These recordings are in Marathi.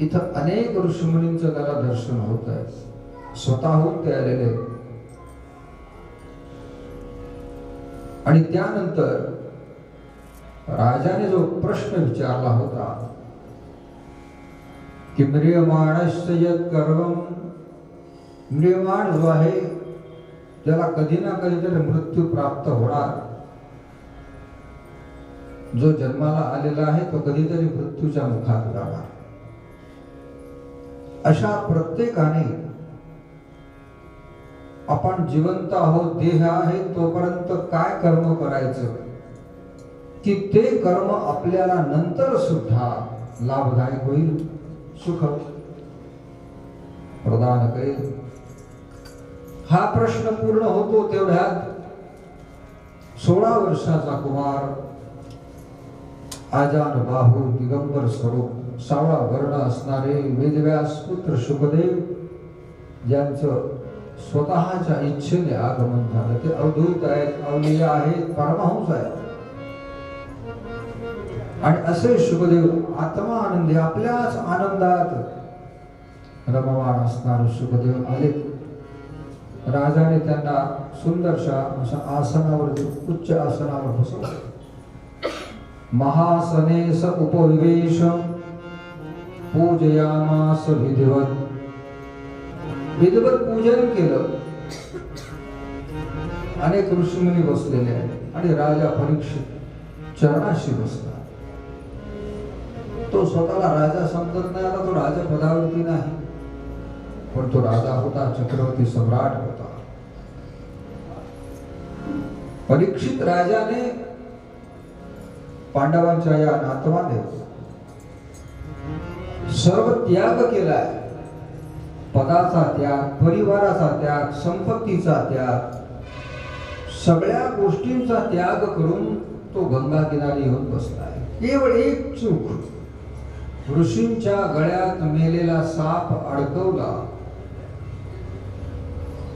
इथं अनेक ऋषीमुनींचं त्याला दर्शन होत आहे स्वतःहून ते आलेले आणि त्यानंतर राजाने जो प्रश्न विचारला होता की म्रियमाणश्च यत् कर्म म्रियमाण जो आहे त्याला कधी ना कधीतरी मृत्यू प्राप्त होणार. जो जन्माला आलेला आहे तो कधीतरी मृत्यूच्या मुखात जाणार. अशा प्रत्येकाने आपण जिवंत आहोत देह आहे तोपर्यंत काय कर्म करायचं? की ते कर्म आपल्याला नंतर सुद्धा लाभदायक होईल सुख प्रदान करेल. हा प्रश्न पूर्ण होतो तेवढ्यात सोळा वर्षाचा कुमार आजान बाहू दिगंबर स्वरूप. सावळा वर्ण असणारे वेदव्यास पुत्र शुभदेव ज्यांचं स्वतःच्या इच्छेने आगमन झालं. ते अवधूत आहेत अवलीय आहेत परमहंस आहेत. आणि असे शुभदेव आत्मा आनंदी आपल्याच आनंदात रममाण असणारे शुभदेव आले राजाने त्यांना सुंदरशा अशा आसनावर उच्च आसनावर बसवलं. महासने स उपविवेश पूजयामास विधिवत. विधिवत पूजन केलं. अनेक ऋषीमुनी बसलेले आहेत आणि राजा परीक्षित चरणाशी बसला. तो स्वतःला राजा समजत नाही आला तो राजा पदावरती नाही. पण तो राजा होता चक्रवर्ती सम्राट होता. परीक्षित राजाने पांडवांच्या या नातवाने सर्व त्याग केलाय. पदाचा त्याग परिवाराचा त्याग संपत्तीचा त्याग सगळ्या गोष्टींचा त्याग करून तो गंगा किनारी येऊन बसलाय. केवळ एक चूक. ऋषींच्या गळ्यात मेलेला साप अडकवला.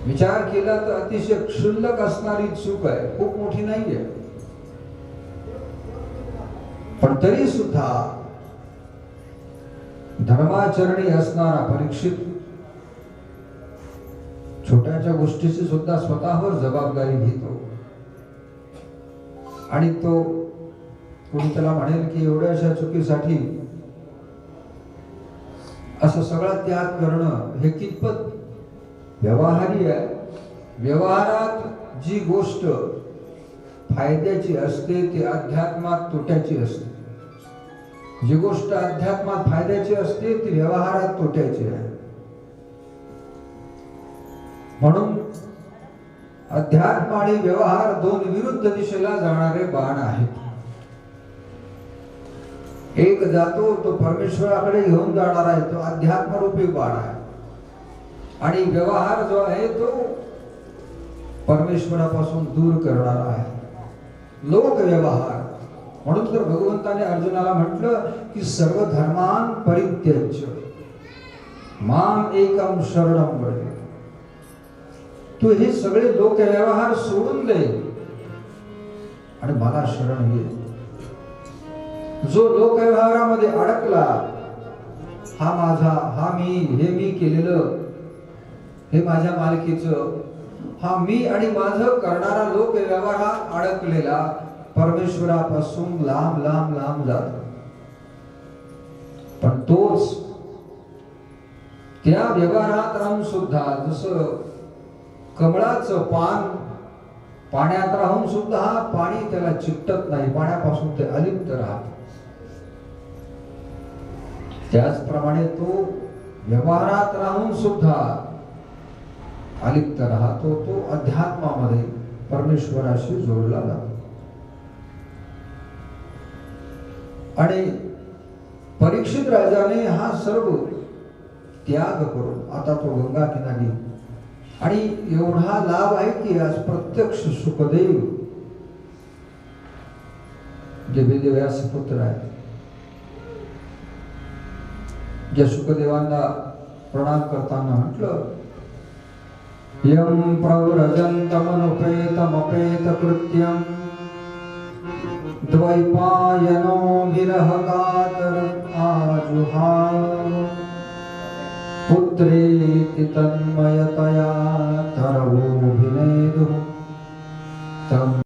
विचार केला तर अतिशय क्षुल्लक असणारी चूक आहे. खूप मोठी नाहीये. पण तरी सुद्धा धर्माचरणी असणारा परीक्षित छोट्याच्या गोष्टीची सुद्धा स्वतःवर जबाबदारी घेतो. आणि तो कोणी त्याला म्हणेल की एवढ्याशा चुकीसाठी असं सगळा त्याग करणं हे कितपत व्यवहारी आहे? व्यवहारात जी गोष्ट फायद्याची असते ती अध्यात्मात तोट्याची असते. जी गोष्ट अध्यात्मात फायद्याची असते ती व्यवहारात तोट्याची आहे. म्हणून अध्यात्म आणि व्यवहार दोन विरुद्ध दिशेला जाणारे बाण आहेत. एक जातो तो परमेश्वराकडे घेऊन जाणार आहे तो अध्यात्मरूपी बाण आहे. आणि व्यवहार जो आहे तो परमेश्वरापासून दूर करणारा आहे. लोक व्यवहार म्हणून तर भगवंताने अर्जुनाला म्हटलं की सर्व धर्मान परित्यज माम एकम शरणम वळे तू हे सगळे लोक व्यवहार सोडून दे. आणि मला शरण ये. जो लोक व्यवहारामध्ये अडकला हा माझा हा मी हे मी केलेलं हे माझ्या मालकीचं हा मी आणि माझं करणारा लोक व्यवहारात अडकलेला परमेश्वरापासून लांब लांब लांब जातो. पण तोच त्या व्यवहारात राहून सुद्धा जसं कमळाचं पान पाण्यात राहून सुद्धा पाणी त्याला चिकटत नाही पाण्यापासून ते अलिप्त राहत. त्याचप्रमाणे तो व्यवहारात राहून सुद्धा अलिप्त राहतो तो अध्यात्मामध्ये परमेश्वराशी जोडला जातो. आणि परीक्षित राजाने हा सर्व त्याग करून आता तो गंगा किनारी आणि एवढा लाभ आहे की आज प्रत्यक्ष सुखदेव जे वेदव्यास पुत्र आहे. ज्या सुखदेवांना प्रणाम करताना म्हटलं यम प्रव्रजन्तमनुपेतमपेत कृत्यम् द्वैपायनो विरहकातर विरहगातरम् पुत्रेति तन्मयतया तरवोभिनेदुः तम्